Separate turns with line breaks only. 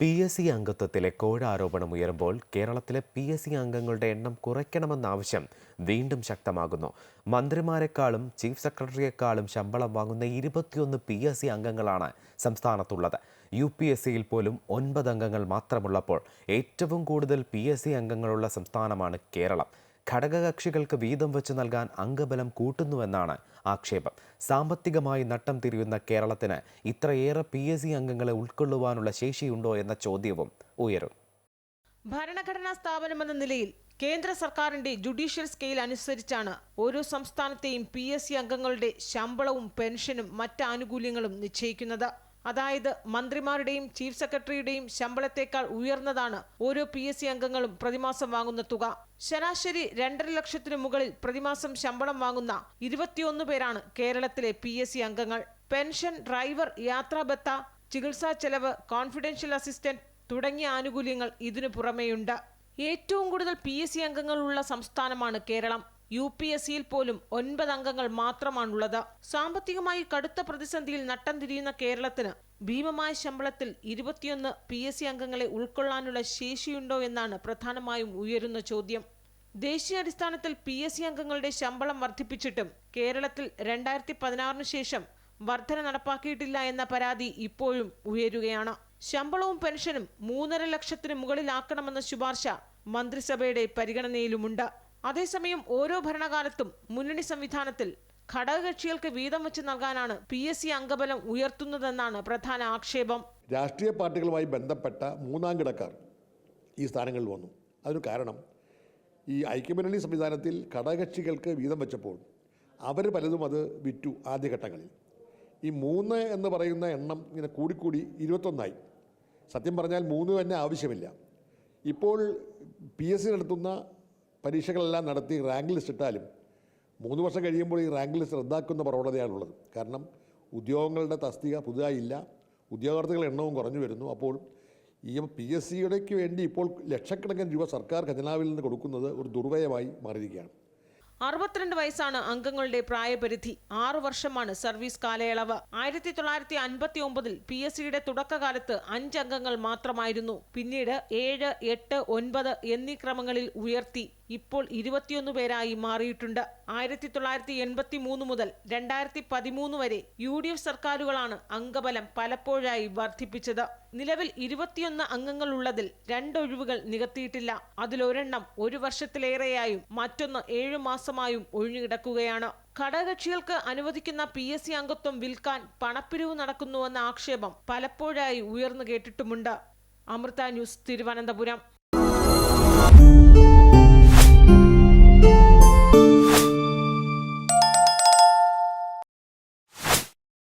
P S C അംഗത്വത്തിലെ കോഴ ആരോപണം ഉയരുമ്പോൾ കേരളത്തിലെ പി എസ് സി അംഗങ്ങളുടെ എണ്ണം കുറയ്ക്കണമെന്ന ആവശ്യം വീണ്ടും ശക്തമാകുന്നു. മന്ത്രിമാരെക്കാളും ചീഫ് സെക്രട്ടറിയെക്കാളും ശമ്പളം വാങ്ങുന്ന ഇരുപത്തിയൊന്ന് പി എസ് സി അംഗങ്ങളാണ് സംസ്ഥാനത്തുള്ളത്. യു പി എസ് സിയിൽ പോലും ഒൻപത് അംഗങ്ങൾ മാത്രമുള്ളപ്പോൾ ഏറ്റവും കൂടുതൽ പി എസ് സി അംഗങ്ങളുള്ള സംസ്ഥാനമാണ് കേരളം. ഘടകകക്ഷികൾക്ക് വീതം വെച്ച് നൽകാൻ അംഗബലം കൂട്ടുന്നുവെന്നാണ് ആക്ഷേപം. സാമ്പത്തികമായി നട്ടം തിരിയുന്ന കേരളത്തിന് ഇത്രയേറെ പി എസ് സി അംഗങ്ങളെ ഉൾക്കൊള്ളുവാനുള്ള ശേഷിയുണ്ടോ എന്ന ചോദ്യവും ഉയരും.
ഭരണഘടനാ സ്ഥാപനമെന്ന നിലയിൽ കേന്ദ്ര സർക്കാരിന്റെ ജുഡീഷ്യൽ സ്കെയിൽ അനുസരിച്ചാണ് ഓരോ സംസ്ഥാനത്തെയും പി എസ് സി അംഗങ്ങളുടെ ശമ്പളവും പെൻഷനും മറ്റ് ആനുകൂല്യങ്ങളും നിശ്ചയിക്കുന്നത്. അതായത് മന്ത്രിമാരുടെയും ചീഫ് സെക്രട്ടറിയുടെയും ശമ്പളത്തേക്കാൾ ഉയർന്നതാണ് ഓരോ പി എസ് സി അംഗങ്ങളും പ്രതിമാസം വാങ്ങുന്ന തുക. ശരാശരി രണ്ടര ലക്ഷത്തിനു മുകളിൽ പ്രതിമാസം ശമ്പളം വാങ്ങുന്ന ഇരുപത്തിയൊന്ന് പേരാണ് കേരളത്തിലെ പി എസ് സി അംഗങ്ങൾ. പെൻഷൻ ഡ്രൈവർ യാത്രാബത്ത ചികിത്സാ ചെലവ് കോൺഫിഡൻഷ്യൽ അസിസ്റ്റന്റ് തുടങ്ങിയ ആനുകൂല്യങ്ങൾ ഇതിനു പുറമെയുണ്ട്. ഏറ്റവും കൂടുതൽ പി എസ് സി അംഗങ്ങളുള്ള സംസ്ഥാനമാണ് കേരളം. യു പി എസ് സിയിൽ പോലും ഒൻപത് അംഗങ്ങൾ മാത്രമാണുള്ളത്. സാമ്പത്തികമായി കടുത്ത പ്രതിസന്ധിയിൽ നട്ടം തിരിയുന്ന കേരളത്തിന് ഭീമമായ ശമ്പളത്തിൽ ഇരുപത്തിയൊന്ന് പി എസ് സി അംഗങ്ങളെ ഉൾക്കൊള്ളാനുള്ള ശേഷിയുണ്ടോ എന്നാണ് പ്രധാനമായും ഉയരുന്ന ചോദ്യം. ദേശീയ അടിസ്ഥാനത്തിൽ പി എസ് സി അംഗങ്ങളുടെ ശമ്പളം വർദ്ധിപ്പിച്ചിട്ടും കേരളത്തിൽ രണ്ടായിരത്തി പതിനാറിന് ശേഷം വർധന നടപ്പാക്കിയിട്ടില്ല എന്ന പരാതി ഇപ്പോഴും ഉയരുകയാണ്. ശമ്പളവും പെൻഷനും മൂന്നര ലക്ഷത്തിന് മുകളിലാക്കണമെന്ന ശുപാർശ മന്ത്രിസഭയുടെ പരിഗണനയിലുമുണ്ട്. അതേസമയം ഓരോ ഭരണകാലത്തും മുന്നണി സംവിധാനത്തിൽ ഘടകകക്ഷികൾക്ക് വീതം വെച്ച് നൽകാനാണ് പി എസ് സി അംഗബലം ഉയർത്തുന്നതെന്നാണ് പ്രധാന ആക്ഷേപം.
രാഷ്ട്രീയ പാർട്ടികളുമായി ബന്ധപ്പെട്ട മൂന്നാം കിടക്കാർ ഈ സ്ഥാനങ്ങളിൽ വന്നു. അതിന് കാരണം ഈ ഐക്യമുന്നണി സംവിധാനത്തിൽ ഘടകകക്ഷികൾക്ക് വീതം വെച്ചപ്പോൾ അവർ പലതും അത് വിറ്റു ആദ്യഘട്ടങ്ങളിൽ. ഈ മൂന്ന് എന്ന് പറയുന്ന എണ്ണം ഇങ്ങനെ കൂടിക്കൂടി ഇരുപത്തൊന്നായി. സത്യം പറഞ്ഞാൽ മൂന്ന് തന്നെ ആവശ്യമില്ല. ഇപ്പോൾ പി എസ് സി നടത്തുന്ന പരീക്ഷകളെല്ലാം നടത്തി റാങ്ക് ലിസ്റ്റ് ഇട്ടാലും മൂന്ന് വർഷം കഴിയുമ്പോൾ ഈ റാങ്ക് ലിസ്റ്റ് റദ്ദാക്കുന്ന പ്രവണതയാണുള്ളത്. കാരണം ഉദ്യോഗങ്ങളുടെ തസ്തിക പുതുതായി ഇല്ല. ഉദ്യോഗാർത്ഥികളുടെ എണ്ണവും കുറഞ്ഞു വരുന്നു. അപ്പോൾ ഈ പി എസ് സിയുടെക്ക് വേണ്ടി ഇപ്പോൾ ലക്ഷക്കണക്കിന് രൂപ സർക്കാർ ഖജനാവിൽ നിന്ന് കൊടുക്കുന്നത് ഒരു ദുർവയമായി മാറിയിരിക്കുകയാണ്.
അറുപത്തിരണ്ട് വയസ്സാണ് അംഗങ്ങളുടെ പ്രായപരിധി. ആറു വർഷമാണ് സർവീസ് കാലയളവ്. ആയിരത്തി തൊള്ളായിരത്തി അൻപത്തി ഒമ്പതിൽ പി എസ് സിയുടെ തുടക്കകാലത്ത് അഞ്ച് അംഗങ്ങൾ മാത്രമായിരുന്നു. പിന്നീട് ഏഴ് എട്ട് ഒൻപത് എന്നീ ക്രമങ്ങളിൽ ഉയർത്തി. ഇപ്പോൾ ഇരുപത്തിയൊന്ന് പേരായി മാറിയിട്ടുണ്ട്. ആയിരത്തി തൊള്ളായിരത്തി എൺപത്തി മൂന്ന് മുതൽ രണ്ടായിരത്തി പതിമൂന്ന് വരെ യു ഡി എഫ് സർക്കാരുകളാണ് അംഗബലം പലപ്പോഴായി വർദ്ധിപ്പിച്ചത്. നിലവിൽ ഇരുപത്തിയൊന്ന് അംഗങ്ങൾ ഉള്ളതിൽ രണ്ടൊഴിവുകൾ നികത്തിയിട്ടില്ല. അതിലൊരെണ്ണം ഒരു വർഷത്തിലേറെയായും മറ്റൊന്ന് ഏഴു മാസമായും ഒഴിഞ്ഞുകിടക്കുകയാണ്. ഘടകകക്ഷികൾക്ക് അനുവദിക്കുന്ന പി എസ് സി അംഗത്വം വിൽക്കാൻ പണപ്പിരിവ് നടക്കുന്നുവെന്ന ആക്ഷേപം പലപ്പോഴായി ഉയർന്നു കേട്ടിട്ടുമുണ്ട്. അമൃത ന്യൂസ് തിരുവനന്തപുരം.